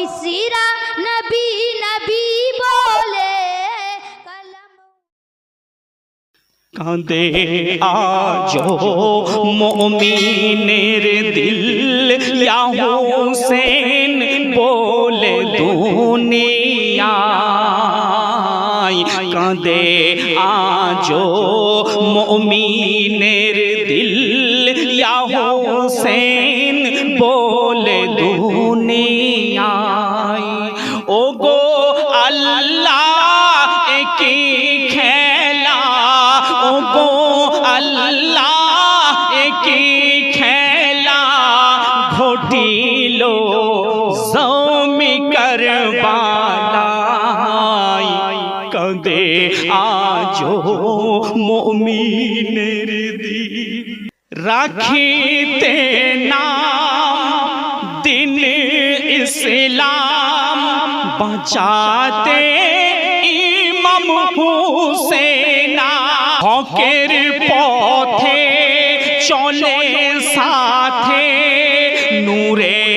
মিসিরা নবী নবী বলে কাঁদে আজো মমিনের দিল হোসেন বলে দুনিয়ায়। কাঁদে আজো মমিনের দিল হোসেন বলে দুনিয়ায়। ঘটিল জমি করবালাই কদে আজো মমিনের দি রাখিতে নাম দিন ইসলাম বাঁচাতে ইমাম হুসেনা হকের পথে চলে সাথে নূরে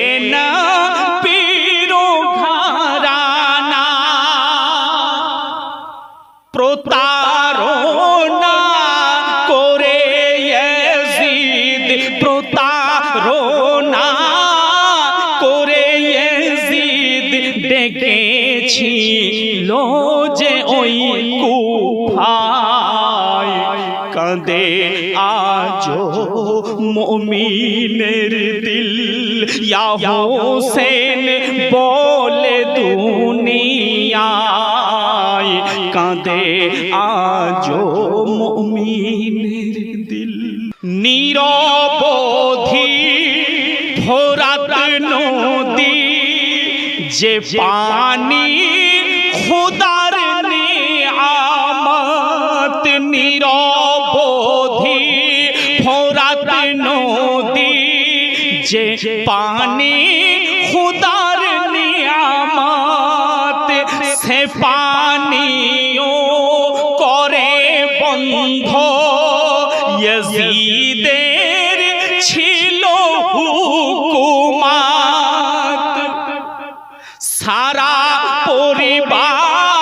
প্রতারণা করে প্রতারণা করে ইয়াজিদ ডেকেছিল যে ওই কুফায় কাঁদে আজো মমিনের দিল। ইয়া হোসেন বলে দুনিয়ায় কাঁদে আজো মমিনের দিল। নিরবধি ভোরাত নদী যে পানি খুদার নিয়ামত নিরবধি ভোরাত নদী যে পানি খুদার নিয়ামত সে করে বন্ধ ইয়াজিদের ছিল হুকুমাত। সারা পরিবার